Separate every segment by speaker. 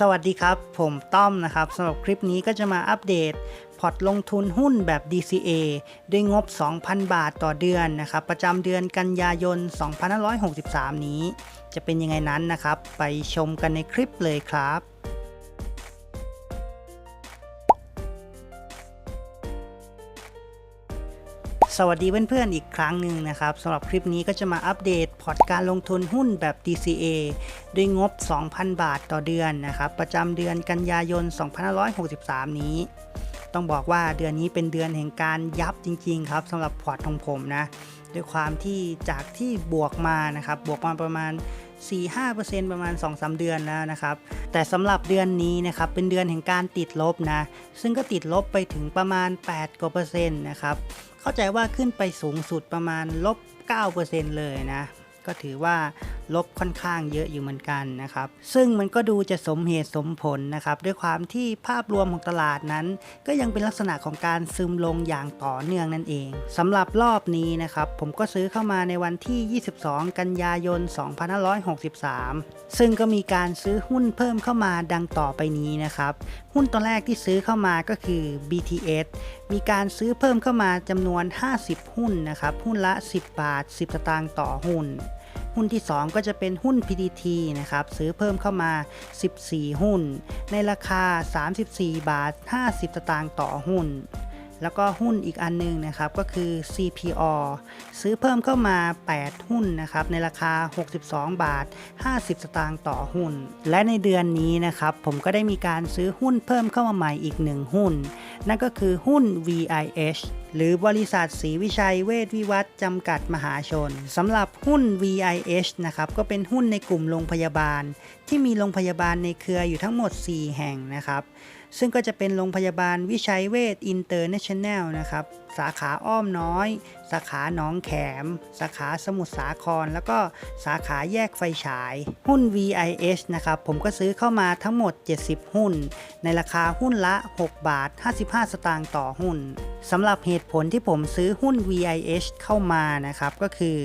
Speaker 1: สวัสดีครับ ผมต้อมนะครับสำหรับคลิปนี้ก็จะมาอัปเดต พอร์ตลงทุนหุ้นแบบ DCA ด้วยงบ 2,000 บาทต่อเดือนนะครับ ประจำเดือนกันยายน 2563 นี้ จะเป็นยังไงนั้นนะครับ ไปชมกันในคลิปเลยครับ สวัสดีเพื่อนๆอีกครั้งหนึ่งนะครับสำหรับคลิปนี้ก็จะมาอัปเดตพอร์ตการลงทุนหุ้นแบบ DCA ด้วยงบ 2,000 บาทต่อเดือนนะครับ ประจำเดือนกันยายน 2563 นี้ ต้องบอกว่าเดือนนี้เป็นเดือนแห่งการยับจริง ๆ ครับสำหรับพอร์ตของผมนะด้วยความที่จากที่บวกมานะครับบวกมาประมาณ 4-5%ประมาณ 2-3 เดือนแล้วนะครับ แต่สำหรับเดือนนี้นะครับเป็นเดือนแห่งการติดลบนะ ซึ่งก็ติดลบไปถึงประมาณ 8กว่าเปอร์เซ็นต์นะครับ เข้าใจว่าขึ้นไปสูงสุดประมาณลบ9%เลยนะ ก็ถือว่าลบค่อนข้างเยอะอยู่เหมือนกันนะครับ ซึ่งมันก็ดูจะสมเหตุสมผลนะครับ ด้วยความที่ภาพรวมของตลาดนั้น ก็ยังเป็นลักษณะของการซึมลงอย่างต่อเนื่องนั่นเองสำหรับรอบนี้นะครับ ผมก็ซื้อเข้ามาในวันที่ 22 กันยายน 2563 ซึ่งก็มีการซื้อหุ้นเพิ่มเข้ามาดังต่อไปนี้นะครับ หุ้นตอนแรกที่ซื้อเข้ามาก็คือ BTS มีการซื้อเพิ่มเข้ามาจำนวน 50 หุ้นนะครับ หุ้นละ 10 บาท 10 สตางค์ต่อหุ้น หุ้นที่ 2 ก็จะเป็นหุ้น PTT นะครับซื้อเพิ่มเข้ามา 14 หุ้น ในราคา 34 บาท 50 สตางค์ต่อหุ้น แล้วก็หุ้นอีกอันนึงนะครับก็คือ CPO ซื้อเพิ่มเข้ามา 8 หุ้นนะครับในราคา 62 บาท 50 สตางค์ต่อหุ้น และในเดือนนี้นะครับผมก็ได้มีการซื้อหุ้นเพิ่มเข้ามาใหม่อีก 1 หุ้น นั่นก็คือหุ้น VIH หรือบริษัทศรีวิชัยเวชวิวัฒน์จำกัดมหาชนสำหรับหุ้น VIH นะครับก็เป็นหุ้นในกลุ่มโรงพยาบาล ที่มีโรงพยาบาลในเครืออยู่ทั้งหมด 4 แห่งนะครับซึ่งก็จะเป็นโรงพยาบาลวิชัยเวชอินเตอร์เนชั่นแนลนะครับ สาขาอ้อมน้อย สาขาหนองแขม สาขาสมุทรสาคร แล้วก็สาขาแยกไฟฉาย หุ้น VIH นะครับ ผมก็ซื้อเข้ามาทั้งหมด 70 หุ้น ในราคาหุ้นละ 6 บาท 55 สตางค์ต่อหุ้นสำหรับเหตุผลที่ผมซื้อหุ้น VIH เข้ามานะครับก็คือ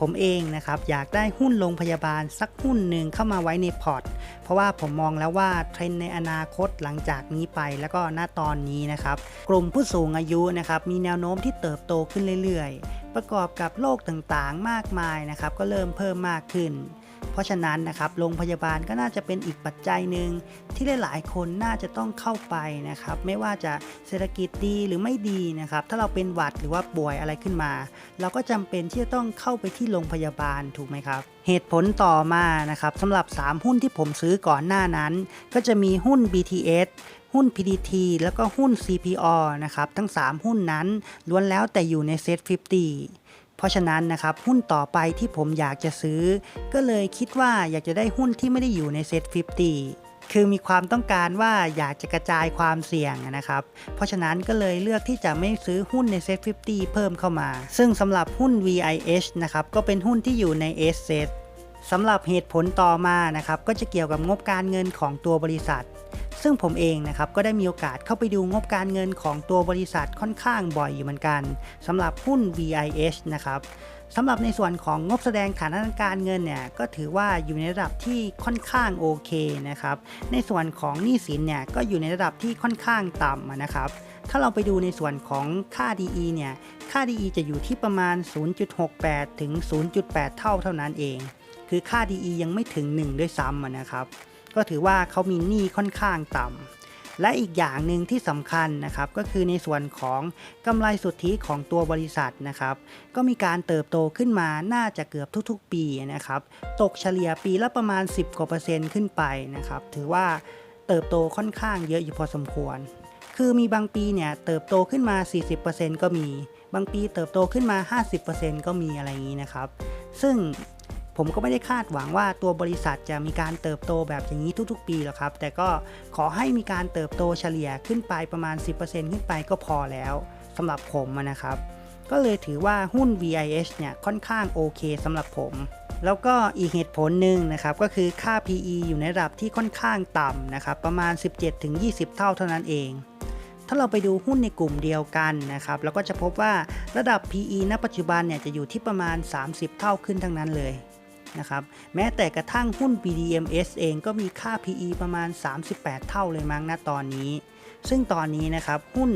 Speaker 1: ผมเองนะครับอยากได้หุ้นโรงพยาบาลสักหุ้นหนึ่งเข้ามาไว้ในพอร์ต เพราะว่าผมมองแล้วว่าเทรนด์ในอนาคตหลังจากนี้ไปแล้วก็ณตอนนี้นะครับกลุ่มผู้สูงอายุนะครับมีแนวโน้มที่เติบโตขึ้นเรื่อยๆ ประกอบกับโรคต่างๆมากมายนะครับก็เริ่มเพิ่มมากขึ้น เพราะฉะนั้นนะครับโรงพยาบาลก็น่าจะเป็นอีกปัจจัยหนึ่งที่หลายๆคนน่าจะต้องเข้าไปนะครับไม่ว่าจะเศรษฐกิจดีหรือไม่ดีนะครับถ้าเราเป็นหวัดหรือว่าป่วยอะไรขึ้นมา เราก็จำเป็นที่จะต้องเข้าไปที่โรงพยาบาลถูกไหมครับเหตุผลต่อมานะครับสำหรับ 3 หุ้นที่ผมซื้อก่อนหน้านั้น ก็จะมีหุ้น BTS หุ้น PDT แล้วก็หุ้น CPO นะครับทั้ง 3 หุ้นนั้นล้วนแล้วแต่อยู่ในเซ็ต50 เพราะฉะนั้นนะครับหุ้นต่อไปที่ผมอยากจะซื้อ ก็เลยคิดว่าอยากจะได้หุ้นที่ไม่ได้อยู่ในเซ็ต50 คือมีความต้องการว่าอยากจะกระจายความเสี่ยงนะครับ เพราะฉะนั้นก็เลยเลือกที่จะไม่ซื้อหุ้นในเซ็ต50 เพิ่มเข้ามา ซึ่งสำหรับหุ้น VIH นะครับก็เป็นหุ้นที่อยู่ใน S set สำหรับเหตุผลต่อมานะครับก็จะเกี่ยวกับงบการเงินของตัวบริษัท ซึ่งผมเองนะครับก็ได้มีโอกาสเข้าไปดูงบการเงินของตัวบริษัทค่อนข้างบ่อยอยู่เหมือนกันสำหรับหุ้น VIH นะครับสำหรับในส่วนของงบแสดงฐานะทางการเงินเนี่ยก็ถือว่าอยู่ในระดับที่ค่อนข้างโอเคนะครับในส่วนของหนี้สินเนี่ยก็อยู่ในระดับที่ค่อนข้างต่ำนะครับถ้าเราไปดูในส่วนของค่า DE เนี่ยค่า DE จะอยู่ที่ประมาณ 0.68 ถึง 0.8 เท่าเท่านั้นเอง คือค่า DE ยังไม่ถึง 1 ด้วยซ้ำนะครับ ก็ถือว่าเขามีหนี้ค่อนข้างต่ำ และอีกอย่างหนึ่งที่สำคัญนะครับก็คือในส่วนของกำไรสุทธิของตัวบริษัทนะครับ ก็มีการเติบโตขึ้นมาน่าจะเกือบทุกๆ ปีนะครับ ตกเฉลี่ยปีละประมาณ 10กว่าเปอร์เซ็นต์ขึ้นไปนะครับ ถือว่าเติบโตค่อนข้างเยอะอยู่พอสมควร คือมีบางปีเนี่ยเติบโตขึ้นมา 40%ก็มี บางปีเติบโตขึ้นมา 50%ก็มีอะไรอย่างนี้นะครับ ซึ่ง ผมก็ไม่ได้คาดหวังว่าตัวบริษัทจะมีการเติบโตแบบอย่างนี้ทุกๆ ปีหรอกครับ แต่ก็ขอให้มีการเติบโตเฉลี่ยขึ้นไปประมาณ 10%ขึ้นไปก็พอแล้วสำหรับผมนะครับ ก็เลยถือว่าหุ้น VIH เนี่ยค่อนข้างโอเคสำหรับผม แล้วก็อีกเหตุผลหนึ่งนะครับ ก็คือค่า PE อยู่ในระดับที่ค่อนข้างต่ำนะครับประมาณ 17-20 เท่าเท่านั้นเองถ้าเราไปดูหุ้นในกลุ่มเดียวกันนะครับเราก็จะพบว่าระดับ PE ณ ปัจจุบันเนี่ยจะอยู่ที่ประมาณ 30 เท่าขึ้นทั้งนั้นเลย นะครับ แม้แต่กระทั่งหุ้น BDMs เองก็มีค่า PE ประมาณ 38 เท่าเลยมั้งนะตอนนี้ ซึ่งตอนนี้นะครับ หุ้น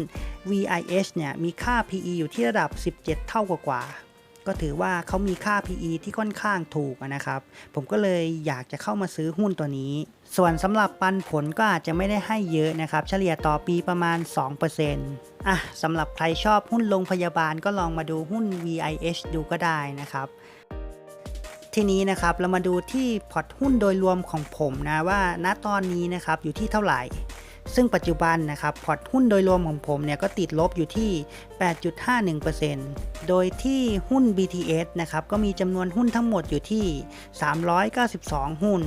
Speaker 1: VIH เนี่ยมีค่า PE อยู่ที่ระดับ 17 เท่ากว่าก็ถือว่าเขามีค่า PE ที่ค่อนข้างถูกนะครับ ผมก็เลยอยากจะเข้ามาซื้อหุ้นตัวนี้ ส่วนสำหรับปันผลก็อาจจะไม่ได้ให้เยอะนะครับ เฉลี่ยต่อปีประมาณ 2%อะสำหรับใครชอบหุ้นโรงพยาบาลก็ลองมาดูหุ้น VIH ดูก็ได้นะครับ ทีนี้นะครับเรามาดูที่พอร์ตหุ้นโดยรวมของผมนะว่าณตอนนี้นะครับอยู่ที่เท่าไหร่ ซึ่งปัจจุบันนะครับพอร์ตหุ้นโดยรวมของผมเนี่ยก็ติดลบอยู่ที่ 8.51%โดยที่หุ้น BTS นะครับก็มีจำนวนหุ้นทั้งหมดอยู่ที่ 392 หุ้น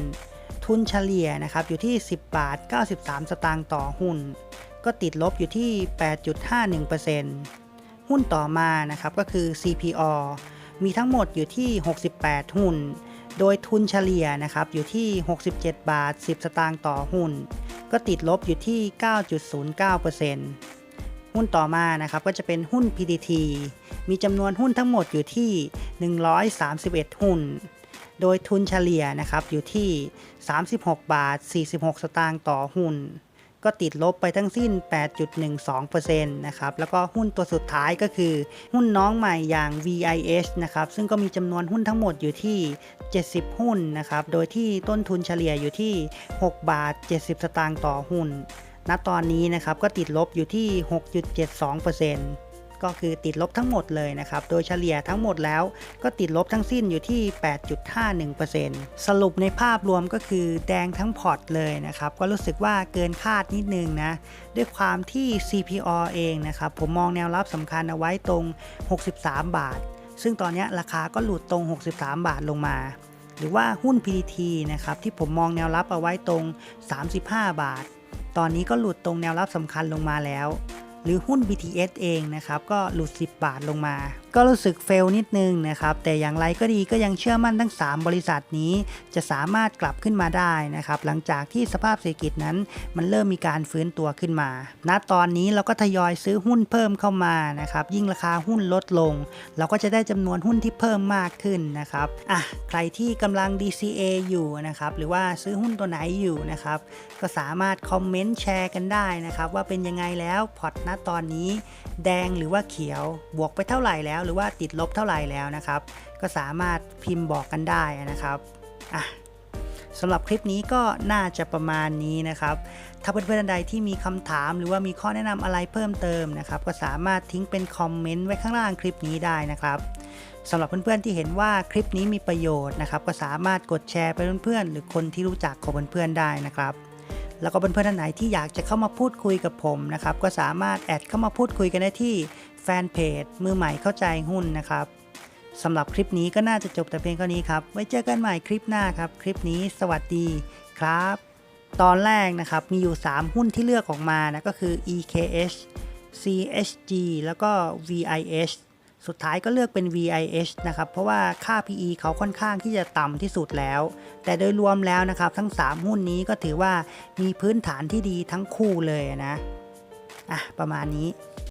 Speaker 1: ทุนเฉลี่ยนะครับอยู่ที่ 10 บาท 93 สตางค์ต่อหุ้น ก็ติดลบอยู่ที่ 8.51%หุ้นต่อมานะครับก็คือ CPO มีทั้งหมดอยู่ที่ 68 หุ้น โดยทุนเฉลี่ยนะครับอยู่ที่ 67 บาท 10 สตางค์ต่อหุ้น ก็ติดลบอยู่ที่ 9.09%หุ้นต่อมานะครับก็จะเป็นหุ้น PTT มีจำนวนหุ้นทั้งหมดอยู่ที่ 131 หุ้น โดยทุนเฉลี่ยนะครับอยู่ที่ 36 บาท 46 สตางค์ต่อหุ้น ก็ติดลบไปทั้งสิ้น 8.12%นะครับ แล้วก็หุ้นตัวสุดท้ายก็คือหุ้นน้องใหม่อย่าง VIH นะครับ ซึ่งก็มีจำนวนหุ้นทั้งหมดอยู่ที่ 70 หุ้นนะครับ โดยที่ต้นทุนเฉลี่ยอยู่ที่ 6 บาท 70 สตางค์ต่อหุ้น ณ ตอนนี้นะครับ ก็ติดลบอยู่ที่ 6.72% ก็คือติดลบทั้งหมดเลยนะครับ โดยเฉลี่ยทั้งหมดแล้วก็ติดลบทั้งสิ้นอยู่ที่ 8.51%สรุปในภาพรวมก็คือแดงทั้งพอร์ตเลยนะครับ ก็รู้สึกว่าเกินคาดนิดนึงนะ ด้วยความที่ CPO เองนะครับ ผมมองแนวรับสำคัญเอาไว้ตรง 63 บาท ซึ่งตอนนี้ราคาก็หลุดตรง 63 บาทลงมาหรือว่าหุ้น PTT นะครับที่ผมมองแนวรับเอาไว้ตรง 35 บาท ตอนนี้ก็หลุดตรงแนวรับสำคัญลงมาแล้ว หรือหุ้น BTS เองนะครับ ก็หลุด 10 บาทลงมา ก็รู้สึกเฟลนิดนึงนะครับ แต่อย่างไรก็ดีก็ยังเชื่อมั่นทั้ง 3 บริษัทนี้ จะสามารถกลับขึ้นมาได้นะครับ หลังจากที่สภาพเศรษฐกิจนั้น มันเริ่มมีการฟื้นตัวขึ้นมา ณ ตอนนี้เราก็ทยอยซื้อหุ้นเพิ่มเข้ามานะครับ ยิ่งราคาหุ้นลดลง เราก็จะได้จำนวนหุ้นที่เพิ่มมากขึ้นนะครับ อะ ใครที่กำลัง DCA อยู่นะครับ หรือว่าซื้อหุ้นตัวไหนอยู่นะครับ ก็สามารถคอมเมนต์แชร์กันได้นะครับ ว่าเป็นยังไงแล้วพอร์ตณตอนนี้ แดงหรือว่าเขียว บวกไปเท่าไหร่แล้วหรือว่าติดลบเท่าไหร่แล้วนะครับ ก็สามารถพิมพ์บอกกันได้นะครับอะสำหรับคลิปนี้ก็น่าจะประมาณนี้นะครับ ถ้าเพื่อนๆท่านใดที่มีคำถามหรือว่ามีข้อแนะนำอะไรเพิ่มเติมนะครับ ก็สามารถทิ้งเป็นคอมเมนต์ไว้ข้างล่างคลิปนี้ได้นะครับสำหรับเพื่อนๆที่เห็นว่าคลิปนี้มีประโยชน์นะครับ ก็สามารถกดแชร์ไปเพื่อนๆหรือคนที่รู้จักของเพื่อนๆได้นะครับ แล้วก็เพื่อนๆท่านไหนที่อยากจะเข้ามาพูดคุยกับผมนะครับก็สามารถแอดเข้ามาพูดคุยกันได้ที่แฟนเพจมือใหม่เข้าใจหุ้นนะครับสำหรับคลิปนี้ก็น่าจะจบแต่เพียงเท่านี้ครับ ไว้เจอกันใหม่คลิปหน้าครับ คลิปนี้สวัสดีครับ ตอนแรกนะครับ มีอยู่ 3 หุ้นที่เลือกออกมานะก็คือ EKH CHG แล้วก็ VIH สุดท้ายก็เลือกเป็น VIH นะครับ เพราะว่าค่า PE เขาค่อนข้างที่จะต่ำที่สุดแล้ว แต่โดยรวมแล้วนะครับ ทั้ง 3 หุ้นนี้ก็ถือว่ามีพื้นฐานที่ดีทั้งคู่เลยนะ อะ ประมาณนี้